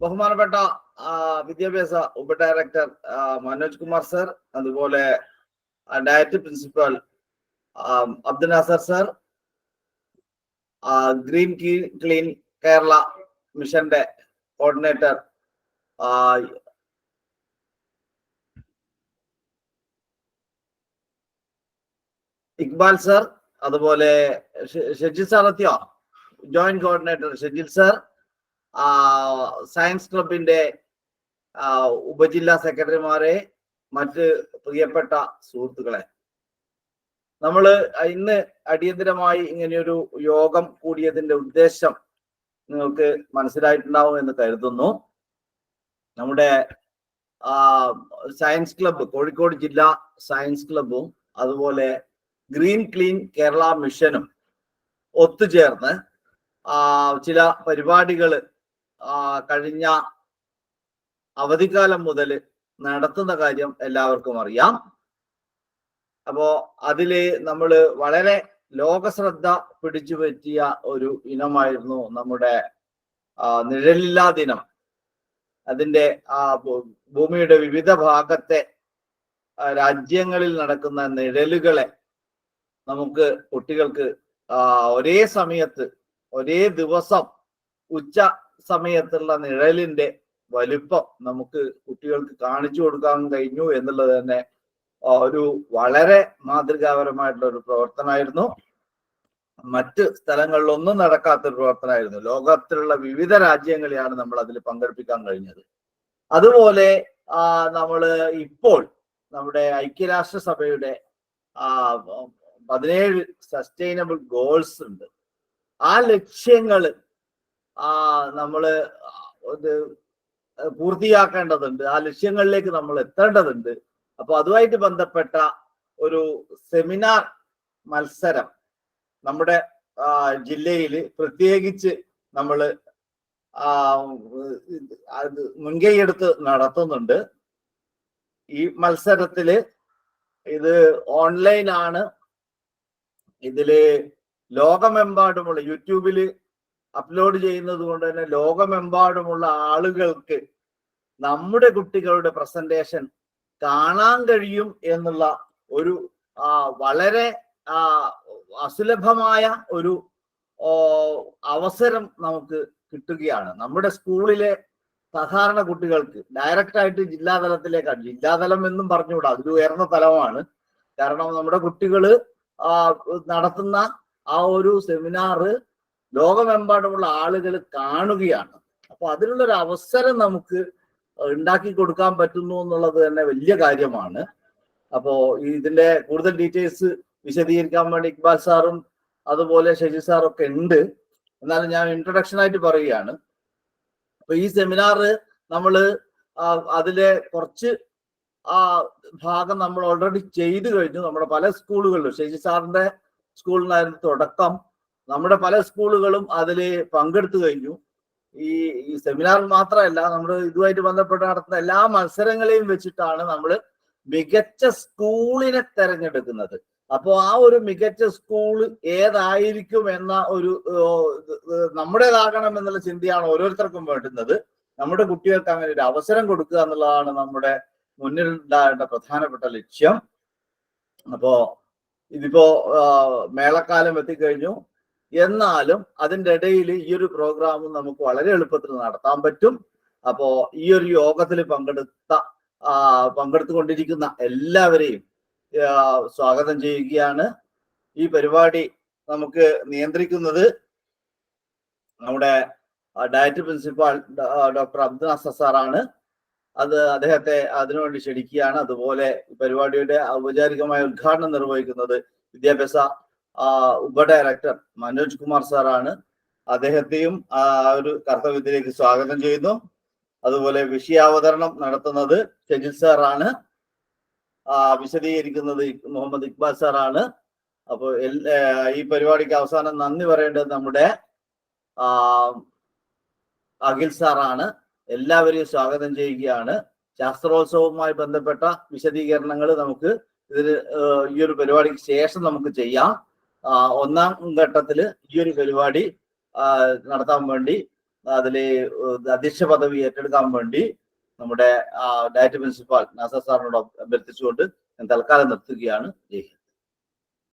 ബഹുമാനപ്പെട്ട വിദ്യാഭ്യാസ ഉപഡയറക്ടർ മനോജ് കുമാർ സർ അതുപോലെ director principal Abdul Nasar sir green clean Kerala മിഷന്റെ കോർഡിനേറ്റർ ഇക്ബാൽ സർ അതുപോലെ ഷെജിൽ സാർ എത്തിയോ joint coordinator Shajil sir science ക്ലബിന്റെ ഉപജില്ലാ സെക്രട്ടറിമാരെ മറ്റ് പ്രിയപ്പെട്ട സുഹൃത്തുക്കളെ. നമ്മൾ ഇന്ന് അടിയന്തരമായി ഇങ്ങനെയൊരു യോഗം കൂടിയതിന്റെ ഉദ്ദേശം നിങ്ങൾക്ക് മനസ്സിലായിട്ടുണ്ടാവും എന്ന് കരുതുന്നു. നമ്മുടെ സയൻസ് ക്ലബ്ബ് കോഴിക്കോട് ജില്ലാ സയൻസ് ക്ലബ്ബും അതുപോലെ ഗ്രീൻ ക്ലീൻ കേരള മിഷനും ഒത്തുചേർന്ന് ചില പരിപാടികൾ കഴിഞ്ഞ അവധിക്കാലം മുതൽ നടത്തുന്ന കാര്യം എല്ലാവർക്കും അറിയാം. അപ്പോ അതിൽ നമ്മൾ വളരെ ലോകശ്രദ്ധ പിടിച്ചു പറ്റിയ ഒരു ഇനമായിരുന്നു നമ്മുടെ നിഴലില്ലാ ദിനം. അതിന്റെ ഭൂമിയുടെ വിവിധ ഭാഗത്തെ രാജ്യങ്ങളിൽ നടക്കുന്ന നിഴലുകളെ നമുക്ക് കുട്ടികൾക്ക് ഒരേ സമയത്ത് ഒരേ ദിവസം ഉച്ച സമയത്തുള്ള നിഴലിന്റെ വലുപ്പം നമുക്ക് കുട്ടികൾക്ക് കാണിച്ചു കൊടുക്കാൻ കഴിഞ്ഞു എന്നുള്ളത് തന്നെ ഒരു വളരെ മാതൃകാപരമായിട്ടുള്ള ഒരു പ്രവർത്തനമായിരുന്നു. മറ്റ് സ്ഥലങ്ങളിലൊന്നും നടക്കാത്തൊരു പ്രവർത്തനമായിരുന്നു. ലോകത്തിലുള്ള വിവിധ രാജ്യങ്ങളെയാണ് നമ്മൾ അതിൽ പങ്കെടുപ്പിക്കാൻ കഴിഞ്ഞത്. അതുപോലെ ആ നമ്മൾ ഇപ്പോൾ നമ്മുടെ ഐക്യരാഷ്ട്രസഭയുടെ ആ പതിനേഴ് സസ്റ്റൈനബിൾ ഗോൾസ് ഉണ്ട്. ആ ലക്ഷ്യങ്ങൾ ആ നമ്മൾ ഇത് പൂർത്തിയാക്കേണ്ടതുണ്ട്. ആ ലക്ഷ്യങ്ങളിലേക്ക് നമ്മൾ എത്തേണ്ടതുണ്ട്. അപ്പൊ അതുമായിട്ട് ബന്ധപ്പെട്ട ഒരു സെമിനാർ മത്സരം നമ്മുടെ ജില്ലയിൽ പ്രത്യേകിച്ച് നമ്മൾ ആ, മുൻകൈയെടുത്ത് നടത്തുന്നുണ്ട്. ഈ മത്സരത്തിൽ ഇത് ഓൺലൈനാണ്. ഇതിൽ ലോകമെമ്പാടുമുള്ള യൂട്യൂബിൽ അപ്ലോഡ് ചെയ്യുന്നത് കൊണ്ട് തന്നെ ലോകമെമ്പാടുമുള്ള ആളുകൾക്ക് നമ്മുടെ കുട്ടികളുടെ പ്രസന്റേഷൻ കാണാൻ കഴിയും എന്നുള്ള ഒരു വളരെ അസുലഭമായ ഒരു അവസരം നമുക്ക് കിട്ടുകയാണ്. നമ്മുടെ സ്കൂളിലെ സാധാരണ കുട്ടികൾക്ക് ഡയറക്റ്റ് ആയിട്ട് ജില്ലാതലത്തിലേക്കാണ് ജില്ലാതലം എന്നും പറഞ്ഞുകൂടാ അതൊരു ഉയർന്ന തലമാണ്. കാരണം നമ്മുടെ കുട്ടികൾ നടത്തുന്ന ആ ഒരു സെമിനാറ് ലോകമെമ്പാടുമുള്ള ആളുകൾ കാണുകയാണ്. അപ്പൊ അതിനുള്ള ഒരു അവസരം നമുക്ക് ഉണ്ടാക്കി കൊടുക്കാൻ പറ്റുന്നു എന്നുള്ളത് തന്നെ വലിയ കാര്യമാണ്. അപ്പോ ഇതിന്റെ കൂടുതൽ ഡീറ്റെയിൽസ് വിശദീകരിക്കാൻ വേണ്ടി ഇക്ബാൽ സാറും അതുപോലെ ഷജി സാറും ഒക്കെ ഉണ്ട്. എന്നാലും ഞാൻ ഇൻട്രൊഡക്ഷൻ ആയിട്ട് പറയുകയാണ്. അപ്പൊ ഈ സെമിനാർ നമ്മൾ അതിലെ കുറച്ച് ആ ഭാഗം നമ്മൾ ഓൾറെഡി ചെയ്തു കഴിഞ്ഞു. നമ്മുടെ പല സ്കൂളുകളിലും ഷെജി സാറിന്റെ സ്കൂളിനായിരുന്നു തുടക്കം. നമ്മുടെ പല സ്കൂളുകളും അതിൽ പങ്കെടുത്തു കഴിഞ്ഞു. ഈ ഈ സെമിനാർ മാത്രമല്ല നമ്മൾ ഇതുമായിട്ട് ബന്ധപ്പെട്ട് നടത്തുന്ന എല്ലാ മത്സരങ്ങളെയും വെച്ചിട്ടാണ് നമ്മൾ മികച്ച സ്കൂളിനെ തെരഞ്ഞെടുക്കുന്നത്. അപ്പോൾ ആ ഒരു മികച്ച സ്കൂൾ ഏതായിരിക്കും എന്ന ഒരു നമ്മുടേതാകണം എന്നുള്ള ചിന്തയാണ് ഓരോരുത്തർക്കും വേണ്ടുന്നത്. നമ്മുടെ കുട്ടികൾക്ക് അങ്ങനെ ഒരു അവസരം കൊടുക്കുക എന്നുള്ളതാണ് നമ്മുടെ മുന്നിൽ ഉണ്ടാകേണ്ട പ്രധാനപ്പെട്ട ലക്ഷ്യം. അപ്പോ ഇതിപ്പോ മേളക്കാലം എത്തിക്കഴിഞ്ഞു. എന്നാലും അതിന്റെ ഇടയിൽ ഈ ഒരു പ്രോഗ്രാം നമുക്ക് വളരെ എളുപ്പത്തിൽ നടത്താൻ പറ്റും. അപ്പോ ഈ ഒരു യോഗത്തിൽ പങ്കെടുത്ത പങ്കെടുത്തുകൊണ്ടിരിക്കുന്ന എല്ലാവരെയും സ്വാഗതം ചെയ്യുകയാണ്. ഈ പരിപാടി നമുക്ക് നിയന്ത്രിക്കുന്നത് നമ്മുടെ DIET principal doctor Abdul Nasar സാറാണ്. അത് അദ്ദേഹത്തെ അതിനുവേണ്ടി ക്ഷണിക്കുകയാണ്. അതുപോലെ പരിപാടിയുടെ ഔപചാരികമായ ഉദ്ഘാടനം നിർവഹിക്കുന്നത് വിദ്യാഭ്യാസ ആ, ഉപ ഡയറക്ടർ മനോജ് കുമാർ സാറാണ് അദ്ദേഹത്തെയും ആ ഒരു കർത്തവ്യത്തിലേക്ക് സ്വാഗതം ചെയ്യുന്നു. അതുപോലെ വിഷയാവതരണം നടത്തുന്നത് ഷെജിൽ സാറാണ്. വിശദീകരിക്കുന്നത് മുഹമ്മദ് ഇക്ബാൽ സാറാണ്. അപ്പോൾ ഈ പരിപാടിക്ക് അവസാനം നന്ദി പറയേണ്ടത് നമ്മുടെ അഖിൽ സാറാണ്. എല്ലാവരെയും സ്വാഗതം ചെയ്യുകയാണ്. ശാസ്ത്രോത്സവവുമായി ബന്ധപ്പെട്ട വിശദീകരണങ്ങൾ നമുക്ക് ഇതിന് ഈ ഒരു പരിപാടിക്ക് ശേഷം നമുക്ക് ചെയ്യാം. ഒന്നാം ഘട്ടത്തിൽ ഈ ഒരു പരിപാടി നടത്താൻ വേണ്ടി അതിൽ അധ്യക്ഷ പദവി ഏറ്റെടുക്കാൻ വേണ്ടി നമ്മുടെ ഡയറക്ടർ പ്രിൻസിപ്പാൾ നാസർ സാറിനോട് അഭ്യർത്ഥിച്ചുകൊണ്ട് ഞാൻ തൽക്കാലം നിർത്തുകയാണ്. ജയ്